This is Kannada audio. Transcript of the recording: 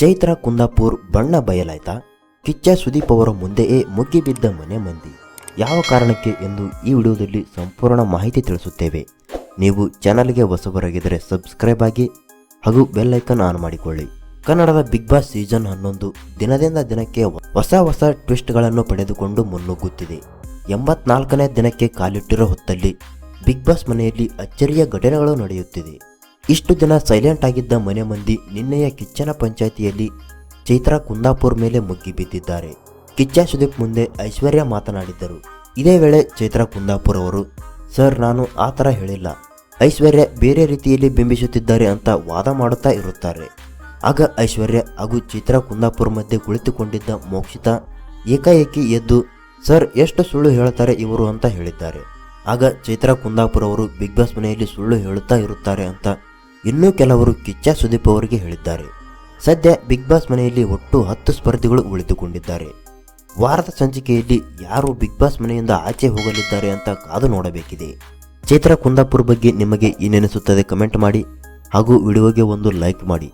ಚೈತ್ರ ಕುಂದಾಪುರ್ ಬಣ್ಣ ಬಯಲಾಯ್ತಾ? ಕಿಚ್ಚ ಸುದೀಪ್ ಅವರ ಮುಂದೆಯೇ ಮುಗಿಬಿದ್ದ ಮನೆ ಮಂದಿ. ಯಾವ ಕಾರಣಕ್ಕೆ ಎಂದು ಈ ವಿಡಿಯೋದಲ್ಲಿ ಸಂಪೂರ್ಣ ಮಾಹಿತಿ ತಿಳಿಸುತ್ತೇವೆ. ನೀವು ಚಾನಲ್ಗೆ ಹೊಸಬರಾಗಿದ್ದರೆ ಸಬ್ಸ್ಕ್ರೈಬ್ ಆಗಿ ಹಾಗೂ ಬೆಲ್ ಐಕನ್ ಆನ್ ಮಾಡಿಕೊಳ್ಳಿ. ಕನ್ನಡದ ಬಿಗ್ ಬಾಸ್ ಸೀಸನ್ ಹನ್ನೊಂದು ದಿನದಿಂದ ದಿನಕ್ಕೆ ಹೊಸ ಹೊಸ ಟ್ವಿಸ್ಟ್ಗಳನ್ನು ಪಡೆದುಕೊಂಡು ಮುನ್ನುಗ್ಗುತ್ತಿದೆ. ಎಂಬತ್ನಾಲ್ಕನೇ ದಿನಕ್ಕೆ ಕಾಲಿಟ್ಟಿರೋ ಹೊತ್ತಲ್ಲಿ ಬಿಗ್ ಬಾಸ್ ಮನೆಯಲ್ಲಿ ಅಚ್ಚರಿಯ ಘಟನೆಗಳು ನಡೆಯುತ್ತಿದೆ. ಇಷ್ಟು ದಿನ ಸೈಲೆಂಟ್ ಆಗಿದ್ದ ಮನೆ ಮಂದಿ ನಿನ್ನೆಯ ಕಿಚ್ಚನ ಪಂಚಾಯಿತಿಯಲ್ಲಿ ಚೈತ್ರಾ ಕುಂದಾಪುರ್ ಮೇಲೆ ಮುಗ್ಗಿ ಬಿದ್ದಿದ್ದಾರೆ. ಕಿಚ್ಚ ಸುದೀಪ್ ಮುಂದೆ ಐಶ್ವರ್ಯ ಮಾತನಾಡಿದ್ದರು. ಇದೇ ವೇಳೆ ಚೈತ್ರಾ ಕುಂದಾಪುರ್ ಅವರು, ಸರ್, ನಾನು ಆ ಥರ ಹೇಳಿಲ್ಲ. ಐಶ್ವರ್ಯ ಬೇರೆ ರೀತಿಯಲ್ಲಿ ಬಿಂಬಿಸುತ್ತಿದ್ದಾರೆ ಅಂತ ವಾದ ಮಾಡುತ್ತಾ ಇರುತ್ತಾರೆ. ಆಗ ಐಶ್ವರ್ಯ ಹಾಗೂ ಚೈತ್ರ ಕುಂದಾಪುರ್ ಮಧ್ಯೆ ಕುಳಿತುಕೊಂಡಿದ್ದ ಮೋಕ್ಷಿತಾ ಏಕಾಏಕಿ ಎದ್ದು, ಸರ್, ಎಷ್ಟು ಸುಳ್ಳು ಹೇಳ್ತಾರೆ ಇವರು ಅಂತ ಹೇಳಿದ್ದಾರೆ. ಆಗ ಚೈತ್ರಾ ಕುಂದಾಪುರ್ ಅವರು ಬಿಗ್ ಬಾಸ್ ಮನೆಯಲ್ಲಿ ಸುಳ್ಳು ಹೇಳುತ್ತಾ ಇರುತ್ತಾರೆ ಅಂತ ಇನ್ನೂ ಕೆಲವರು ಕಿಚ್ಚ ಸುದೀಪ್ ಅವರಿಗೆ ಹೇಳಿದ್ದಾರೆ. ಸದ್ಯ ಬಿಗ್ ಬಾಸ್ ಮನೆಯಲ್ಲಿ ಒಟ್ಟು ಹತ್ತು ಸ್ಪರ್ಧಿಗಳು ಉಳಿದುಕೊಂಡಿದ್ದಾರೆ. ವಾರದ ಸಂಚಿಕೆಯಲ್ಲಿ ಯಾರು ಬಿಗ್ ಬಾಸ್ ಮನೆಯಿಂದ ಆಚೆ ಹೋಗಲಿದ್ದಾರೆ ಅಂತ ಕಾದು ನೋಡಬೇಕಿದೆ. ಚೈತ್ರ ಕುಂದಾಪುರ್ ಬಗ್ಗೆ ನಿಮಗೆ ಏನೆನಿಸುತ್ತದೆ ಕಮೆಂಟ್ ಮಾಡಿ ಹಾಗೂ ವಿಡಿಯೋಗೆ ಒಂದು ಲೈಕ್ ಮಾಡಿ.